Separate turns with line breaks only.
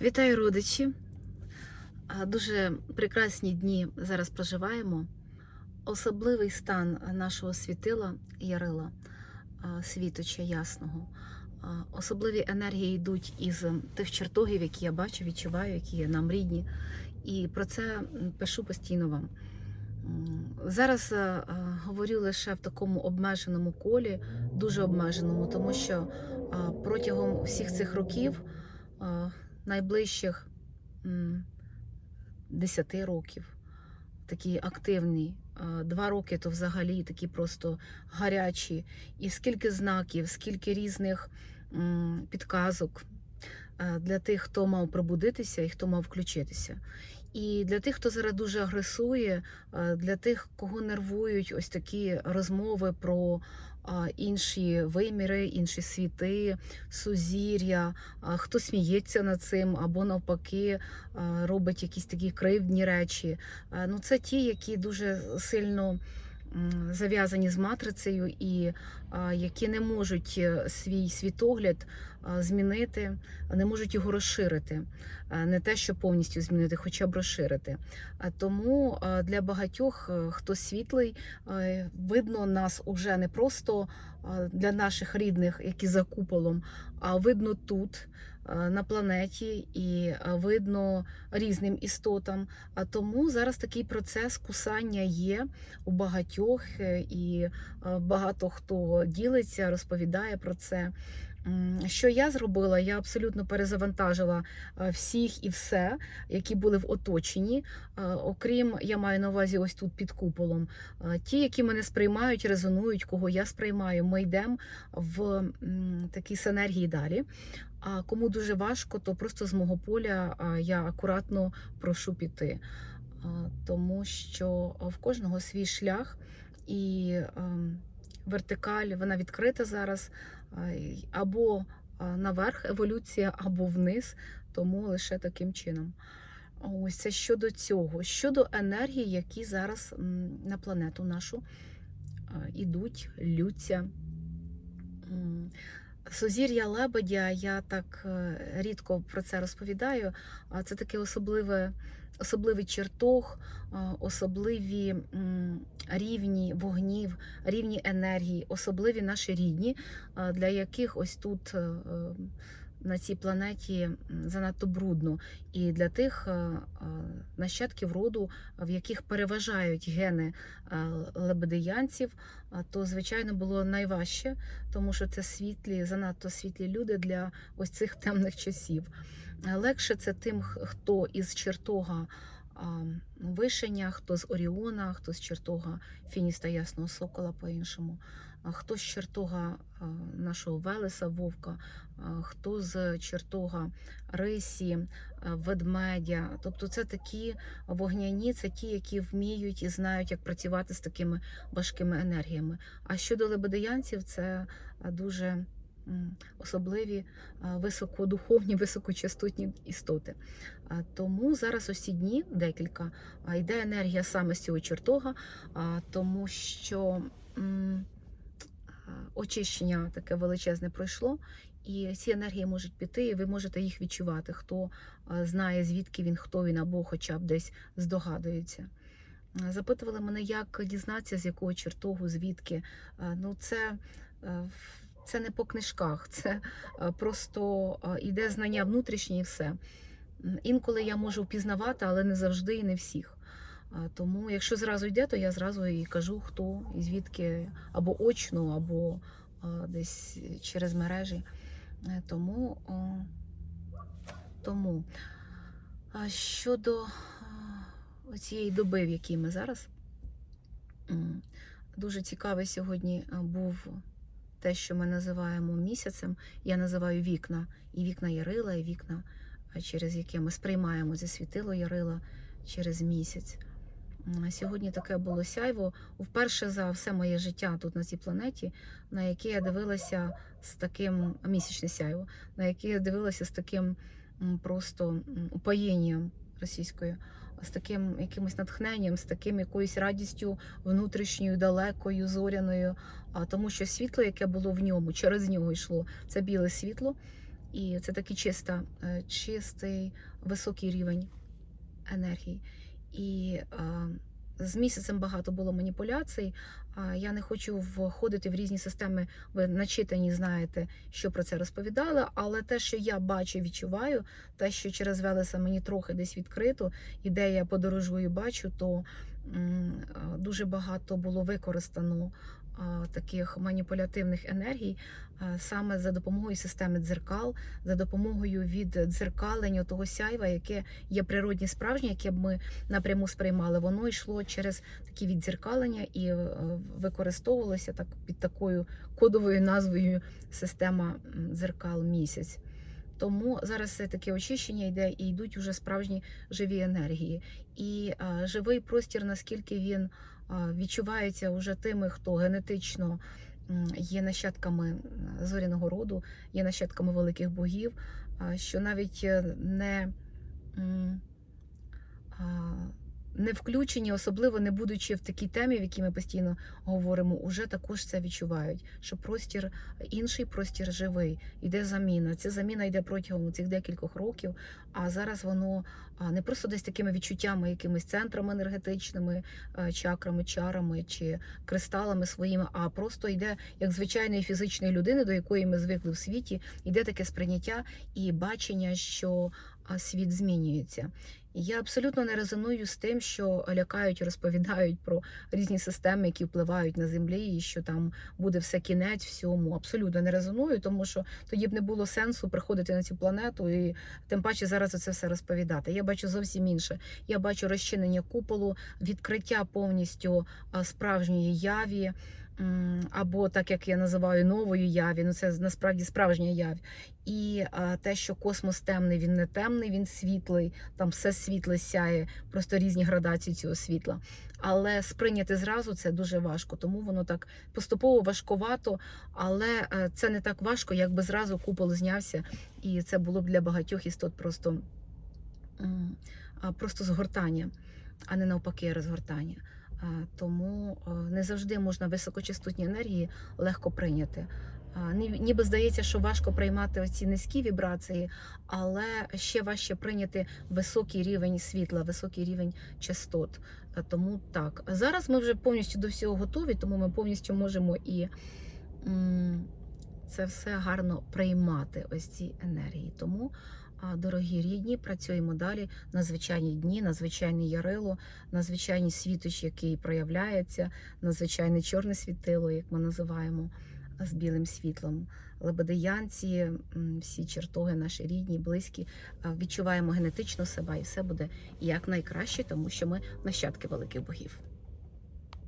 Вітаю родичі! Дуже прекрасні дні зараз проживаємо. Особливий стан нашого світила Ярила, світоча ясного. Особливі енергії йдуть із тих чертогів, які я бачу, відчуваю, які є нам рідні. І про це пишу постійно вам. Зараз говорю лише в такому обмеженому колі, дуже обмеженому, тому що протягом всіх цих років, найближчих десяти 10 років, такі активні. Два роки то взагалі такі просто гарячі. І скільки знаків, скільки різних підказок для тих, хто мав пробудитися і хто мав включитися. І для тих, хто зараз дуже агресує, е, для тих, кого нервують ось такі розмови про інші виміри, інші світи, сузір'я, хто сміється над цим, або навпаки робить якісь такі кривдні речі. Е, Ну, це ті, які дуже сильно зав'язані з матрицею і які не можуть е, свій світогляд змінити, не можуть його розширити. Не те, що повністю змінити, хоча б розширити. Тому для багатьох, е, хто світлий, е, видно нас уже не просто для наших рідних, які за куполом, а видно тут. Е, На планеті і е, видно різним істотам. А тому зараз такий процес кусання є у багатьох, е, і багато хто ділиться, розповідає про це. Що я зробила? Я абсолютно перезавантажила е, всіх і все, які були в оточенні. Е, Окрім, я маю на увазі ось тут під куполом. Е, Ті, які мене сприймають, резонують, кого я сприймаю, ми йдемо в такій синергії далі. А кому дуже важко, то просто з мого поля я акуратно прошу піти. Тому що в кожного свій шлях і ем, вертикаль вона відкрита зараз або наверх еволюція, або вниз, тому лише таким чином. Ось це щодо цього. Щодо енергії, які зараз на планету нашу йдуть, лються. Сузір'я лебедя, я так е, рідко про це розповідаю. Це таке особливе, особливий чертог, особливі рівні вогнів, рівні енергії, особливі наші рідні, для яких ось тут е, е, на цій планеті занадто брудно. І для тих е, е, нащадків роду, в яких переважають гени е, лебедиянців, а, то звичайно було найважче, тому що це світлі, занадто світлі люди для ось цих темних часів. Легше це тим, хто із чертога Вишеня, хто з Оріона, хто з чертога Фініста Ясного Сокола по-іншому, хто з чертога нашого Велеса Вовка, хто з чертога Рисі, ведмедя. Тобто це такі вогняні, це ті, які вміють і знають, як працювати з такими важкими енергіями. А щодо лебедиянців, це дуже особливі високодуховні, високочастотні істоти. Тому зараз ці дні декілька йде енергія саме з цього чертога, тому що очищення таке величезне пройшло. І ці енергії можуть піти, і ви можете їх відчувати, хто знає, звідки він, хто він, або хоча б десь здогадується. Запитували мене, як дізнатися, з якого чертогу, звідки. Ну, це, е, це не по книжках, це е, просто е, іде знання внутрішнє і все. Інколи я можу впізнавати, але не завжди і не всіх. Тому, якщо зразу йде, то я зразу і кажу, хто і звідки, або очно, або десь через мережі. Е, Тому, тому. Щодо цієї доби, в якій ми зараз, дуже цікавий сьогодні був те, що ми називаємо місяцем. Я називаю вікна. І вікна Ярила, і вікна, через які ми сприймаємо зі світило Ярила через місяць. Сьогодні таке було сяйво. Вперше за все моє життя тут на цій планеті, на яке я дивилася з таким місячне сяйво, на яке я дивилася з таким просто упоєнням російською, з таким якимось натхненням, з таким якоюсь радістю внутрішньою, далекою, зоряною. А тому що світло, яке було в ньому, через нього йшло, це біле світло. І це такий чиста, е, чистий, високий рівень енергії. І з місяцем багато було маніпуляцій. Я не хочу входити в різні системи. Ви начитані знаєте, що про це розповідала. Але те, що я бачу, відчуваю, те, що через Велеса мені трохи десь відкрито, і де я подорожую, бачу, то дуже багато було використано таких маніпулятивних енергій саме за допомогою системи дзеркал, за допомогою від дзеркалення того сяйва, яке є природні справжнє, яке б ми напряму сприймали. Воно йшло через такі віддзеркалення і е, використовувалося так під такою кодовою назвою система дзеркал місяць. Тому зараз все таке очищення йде і йдуть уже справжні живі енергії. І а, живий простір, наскільки він а, відчувається уже тими, хто генетично є нащадками зоряного роду, є нащадками великих богів, а, що навіть е, не. а, не включені, особливо не будучи в такій темі, в якій ми постійно говоримо, уже також це відчувають. Що простір інший, простір живий, йде заміна. Ця заміна йде протягом цих декількох років. А зараз воно не просто десь такими відчуттями, якимись центрами енергетичними, е, чакрами, чарами чи кристалами своїми, а просто йде як звичайної фізичної людини, до якої ми звикли в світі. Йде таке сприйняття і бачення, що світ змінюється. Я абсолютно не резоную з тим, що лякають, розповідають про різні системи, які впливають на землі, і що там буде все кінець всьому. Абсолютно не резоную, тому що тоді б не було сенсу приходити на цю планету і тим паче зараз це все розповідати. Я бачу зовсім інше. Я бачу розчинення куполу, відкриття повністю справжньої яві. Або так як я називаю новою яві, ну це насправді справжня явь. І а, те, що космос темний, він не темний, він світлий, там все світле сяє, просто різні градації цього світла. Але сприйняти зразу це дуже важко, тому воно так поступово важковато, але е, це не так важко, якби зразу купол знявся, і це було б для багатьох істот просто, просто згортання, а не навпаки розгортання. А, Тому е, не завжди можна високочастотні енергії легко прийняти. Ніби здається, що важко приймати оці низькі вібрації, але ще важче прийняти високий рівень світла, високий рівень частот. Е, Тому так. Зараз ми вже повністю до всього готові, тому ми повністю можемо і це все гарно приймати, ось ці енергії. Тому, дорогі рідні, працюємо далі на звичайні дні, на звичайне ярило, на звичайний світоч, який проявляється, на звичайне чорне світило, як ми називаємо, з білим світлом. Лебедиянці, м, всі чертоги наші рідні, близькі, відчуваємо генетично себе, і все буде як найкраще, тому що ми нащадки великих богів.